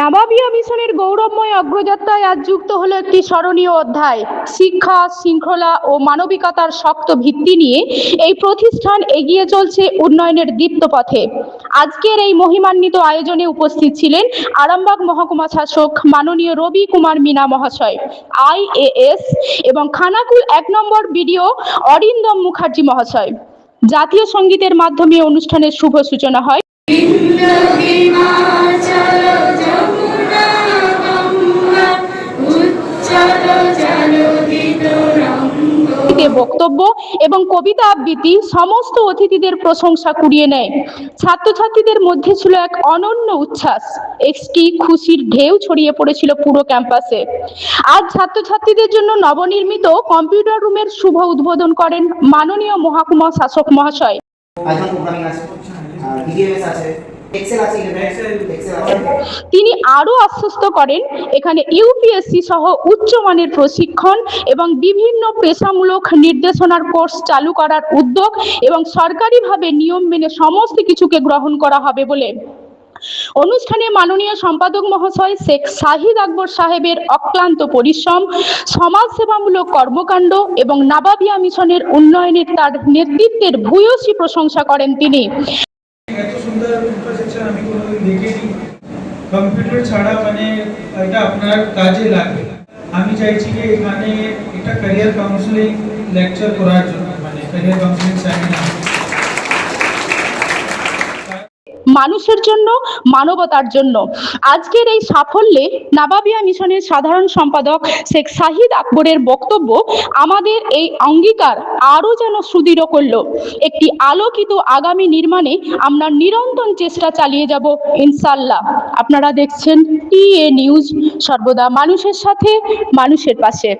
নাবাবিয়া মিশনের গৌরবময় অগ্রযাত্রায় আজ যুক্ত হলো একটি স্মরণীয় অধ্যায়, শিক্ষা, শৃঙ্খলা ও মানবিকতার শক্ত ভিত্তি নিয়ে। এই প্রতিষ্ঠান এগিয়ে চলছে উন্নয়নের দীপ্ত পথে আজকের এই মহিমান্বিত আয়োজনে উপস্থিত ছিলেন আরামবাগ মহকুমা শাসক মাননীয় রবি কুমার মিনা মহাশয় আইএএস এবং খানাকুল এক নম্বর বিডিও অরিন্দম মুখার্জি মহাশয়। জাতীয় সঙ্গীতের মাধ্যমে অনুষ্ঠানের শুভ সূচনা হয়। রঙ্গ তে বক্তব্য এবং কবিতা আবৃত্তি সমস্ত অতিথিদের প্রশংসা কুড়িয়ে নেয়। ছাত্রছাত্রীদের মধ্যে ছিল এক অনন্য উচ্ছ্বাস। একটি খুশির ঢেউ ছড়িয়ে পড়েছিল পুরো ক্যাম্পাসে। আজ ছাত্রছাত্রীদের জন্য নবনির্মিত কম্পিউটার রুমের শুভ উদ্বোধন করেন মাননীয় মহাকুমা শাসক মহাশয়। আছে। তিনি আরও আশ্বস্ত করেন, এখানে ইউপিএসসি সহ উচ্চমানের প্রশিক্ষণ এবং বিভিন্ন পেশামূলক নির্দেশনার কোর্স চালু করার উদ্যোগ এবং সরকারিভাবে নিয়ম মেনে সমস্ত কিছুকে গ্রহণ করা হবে বলে। অনুষ্ঠানে মাননীয় সম্পাদক মহাশয় শেখ শাহিদ আকবর সাহেবের অক্লান্ত পরিশ্রম, সমাজসেবামূলক কর্মকাণ্ড এবং নাবাবিয়া মিশনের উন্নয়নের তার নেতৃত্বের ভূয়সী প্রশংসা করেন তিনি। সুন্দর ইনফ্রাস্ট্রাকচার আমি কোনোদিন দেখিনি। কম্পিউটার ছাড়া মানে এটা আপনার কাজে লাগবে আমি চাইছি যে এখানে এটা ক্যারিয়ার কাউন্সিলিং লেকচার করার জন্য মানে ক্যারিয়ার কাউন্সিলিং মানুষের জন্য, মানবতার জন্য। আজকের এই সাফল্যে নাবাবিয়া মিশনের সাধারণ সম্পাদক শেখ শাহিদ আকবরের বক্তব্য আমাদের এই অঙ্গীকার আরও যেন সুদৃঢ় করল। একটি আলোকিত আগামী নির্মাণে আমরা নিরন্তর চেষ্টা চালিয়ে যাব ইনশাল্লাহ আপনারা দেখছেন টিএ নিউজ, সর্বদা মানুষের সাথে, মানুষের পাশে।